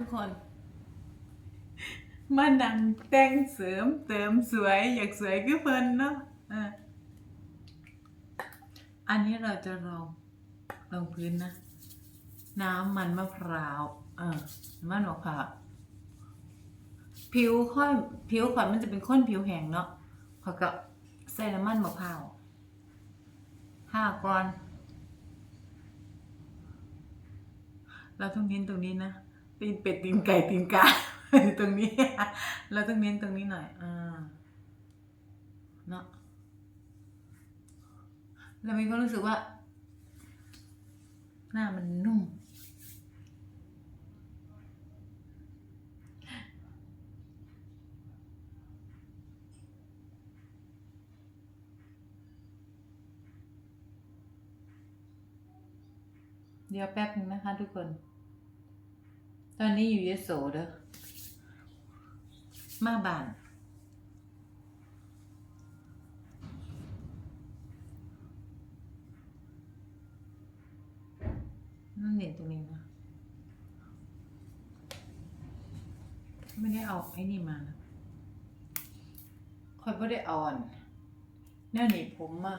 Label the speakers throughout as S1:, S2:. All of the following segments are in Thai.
S1: ทุกคน มานั่งแต่งเสริมเติมสวย อยากสวยคือเพิ่นเนาะอะอันนี้เราจะลองลองพื้นนะ น้ำมันมะพร้าวเออมันมะพร้าวผิวค่อยผิวขอยมันจะเป็นข้นผิวแห้งเนาะขอยก็ใส่น้ำมันมะพร้าวห้าก้อน เราต้องเน้นตรงนี้นะ ตีนเป็ดตีนไก่ตีนกาตรงนี้ เราต้องเน้นตรงนี้หน่อยอ่าเนาะเรามีความรู้สึกว่า หน้ามันนุ่ม เดี๋ยวแป๊บนึงนะคะทุกคน ตอนนี้อยู่ยโสเด้อมาบ้านนั่นเห็นตรงนี้นะไม่ได้เอาไอ้นี่มานะคอยไม่ได้อาอันแน่นี่ผมมา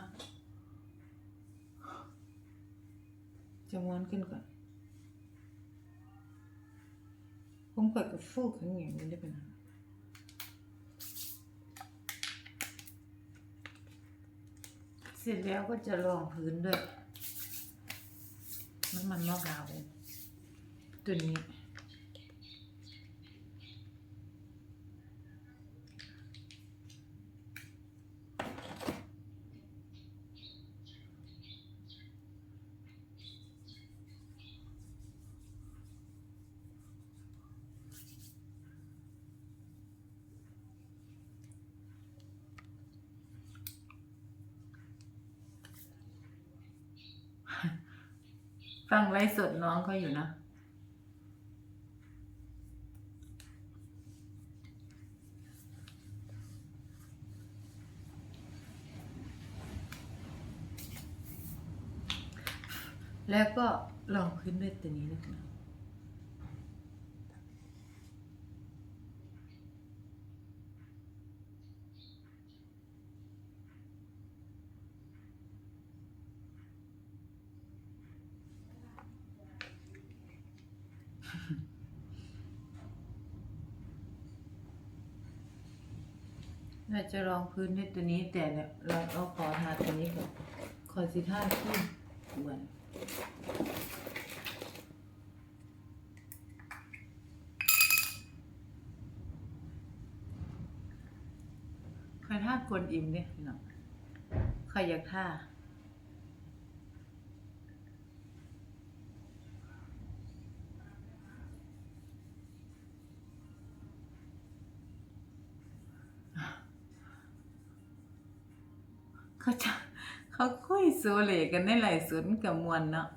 S1: จะม้วนขึ้นก่อน ผมเปิดกับฟูกข้าอย่างนี้ได้เป็นเสร็จแล้วก็จะรองพื้นด้วยน้ำมันมะพร้าวตัวนี้ ฟังไลฟ์สดน้องเขาอยู่นะแล้วก็ลองพื้นด้วยตัวนี้นะคะ เราจะลองพื้นด้วยตัวนี้แต่เนี่ยเราเอาขอทาตัวนี้ก่อนขอสิท่าขึ้นเหมือนใครท่ากวนอิ่มเนี่ยพี่น้องใครอยากท่า เขาจะเขาคุยโซเลกันในไหลฟ์สนกับมวลเนาะ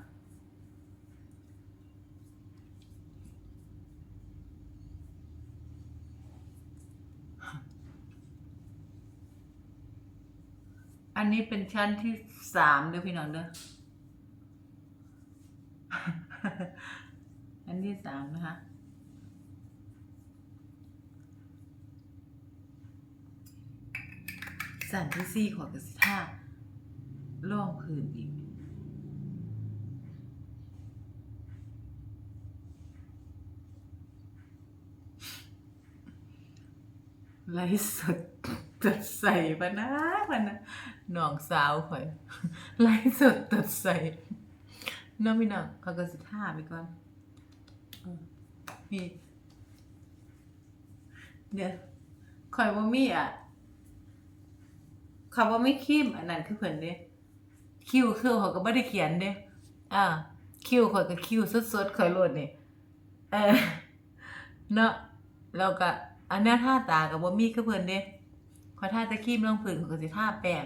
S1: อันนี้เป็นชั้นที่สามเด้อพี่น้องเด้อ อันที่สามนะคะ สันที่สี่ขอกระสิท่าล่องพื้นอีกไลฟ์สดตัดใส่ปะนะปะนะน้องสาวข่อยไลฟ์สดตัดใส่น้องพี่น้องเขาก็สิท่าไปก่อนพี่เดี๋ยวข่อยว่ามีอะ ข่อยว่าไม่คิมอันนั้นคือเพิ่นเด้คิวคือเขาก็ไม่ได้เขียนเด้อ่าคิวข่อยก็คิวสดๆข่อยโลดนี่เออเนาะแล้วก็อันนี้ท่าตากับบ่มีคือเพิ่นเด้ขอท่าตะคีมลงพื้นเขาก็สิท่าแป้ง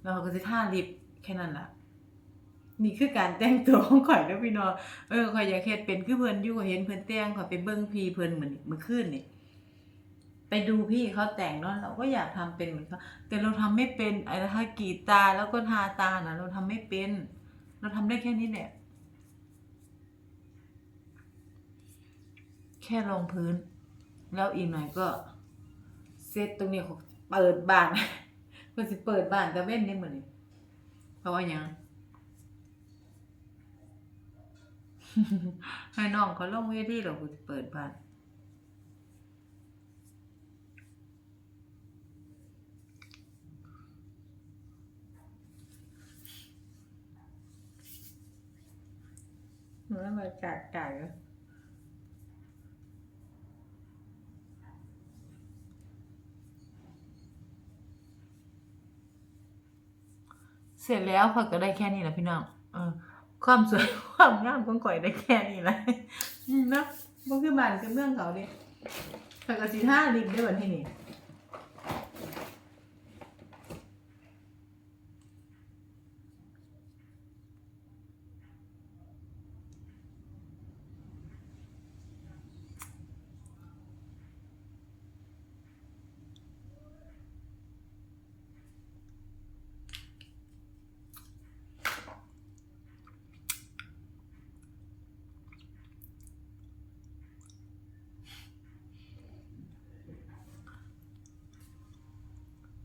S1: แล้วเขาก็สิท่าลิปแค่นั้นล่ะ นี่คือการแต่งตัวของข่อยเด้อพี่น้องเออข่อยอยากเฮ็ดเป็นคือเพิ่นอยู่เห็นเพิ่นแต่งข่อยไปเบิ่งพี่เพิ่นเหมือนเมื่อคืนนี่ ไปดูพี่เขาแต่งเนาะเราก็อยากทำเป็นเหมือนเขาแต่เราทำไม่เป็นไอ้ถ้ากีตาแล้วก็ทาตานะเราทำไม่เป็น เราทำได้แค่นี้แหละแค่รองพื้น แล้วอีกหน่อยก็เซตตรงนี้เขาเปิดบานเพื่อสิเปิดบานแต่เว้นได้เหมือนเพราะว่าหยังให้น้องเขาลงเวทีเรากูจะเปิดบาน หนูมาจากไก่อะเสร็จแล้วข่อยก็ได้แค่นี้แหละพี่น้องเออความสวยความงามของข่อยได้แค่นี้แหละอืมนะมันคือบ้านคือเมืองเขาดิข่อยก็สิท่าลิบได้วันที่นี่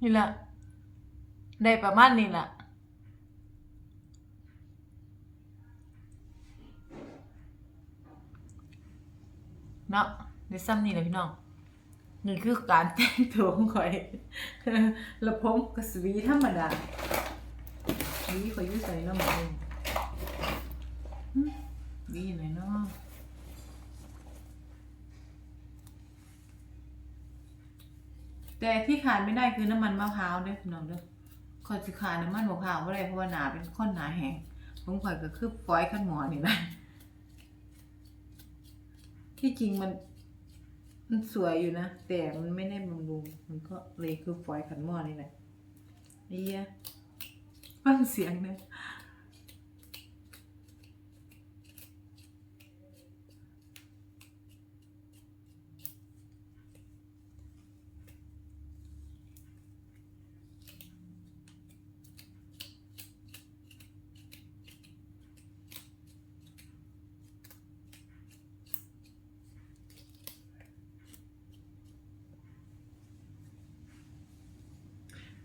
S1: นี่แหละได้ประมาณนี้แหละเนาะได้ซ้ำนี่แหละพี่น้องนี่คือการแต่งตัวของข่อยแล้วผมก็สวีธรรมดาวีข่อยยู่ใส่เนาะหมอเองวีไหนเนาะ แต่ที่ขาดไม่ได้คือน้ำมันมะพร้าวเด้อพี่น้องเด้อคอยสิขาดน้ำมันมะพร้าวไม่ได้เพราะว่าหนาเป็นข้นหนาแห้งผมข่อยก็คือฟอยขั้นหมอนี่แหละที่จริงมันมันสวยอยู่นะ แต่มันไม่ได้บำรุงมันก็เลยคือฟอยขันหม้อนี่แหละนี่อะฟังเสียงนี่ย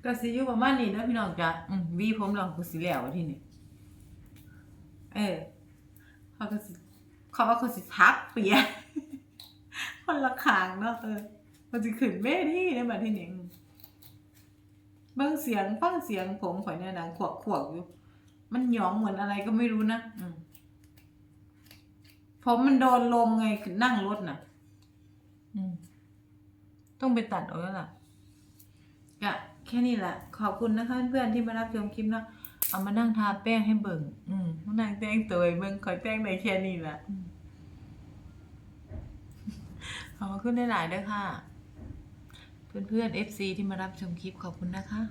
S1: ก็สิอยู่ประมาณนี้เด้อพี่น้องจ้ะอืมวีผมเราก็สิแล้วที่นี่เออเขาก็สิเขาว่าเขาสิทักเปียคนละขางเนาะเออมันสิขึ้นเวทีได้มาที่นี่เบิ่งเสียงฟังเสียงผมข่อยเนี่ยดังขวกขวกอยู่มันหยองเหมือนอะไรก็ไม่รู้นะอืผมมันโดนลมไงนั่งรถน่ะอืมต้องไปตัดเอาแล้วล่ะก็แค่นี้แหละ ขอบคุณนะคะเพื่อนที่มารับชมคลิปนะเอามานั่งทาแป้งให้เบิ่ง อืมมานั่งแต่งตัวให้เบิ่งคอยแต่งในแค่นี้แหละอืมขอบคุณหลายๆด้วยค่ะ เพื่อนๆ FC ที่มารับชมคลิปขอบคุณนะคะ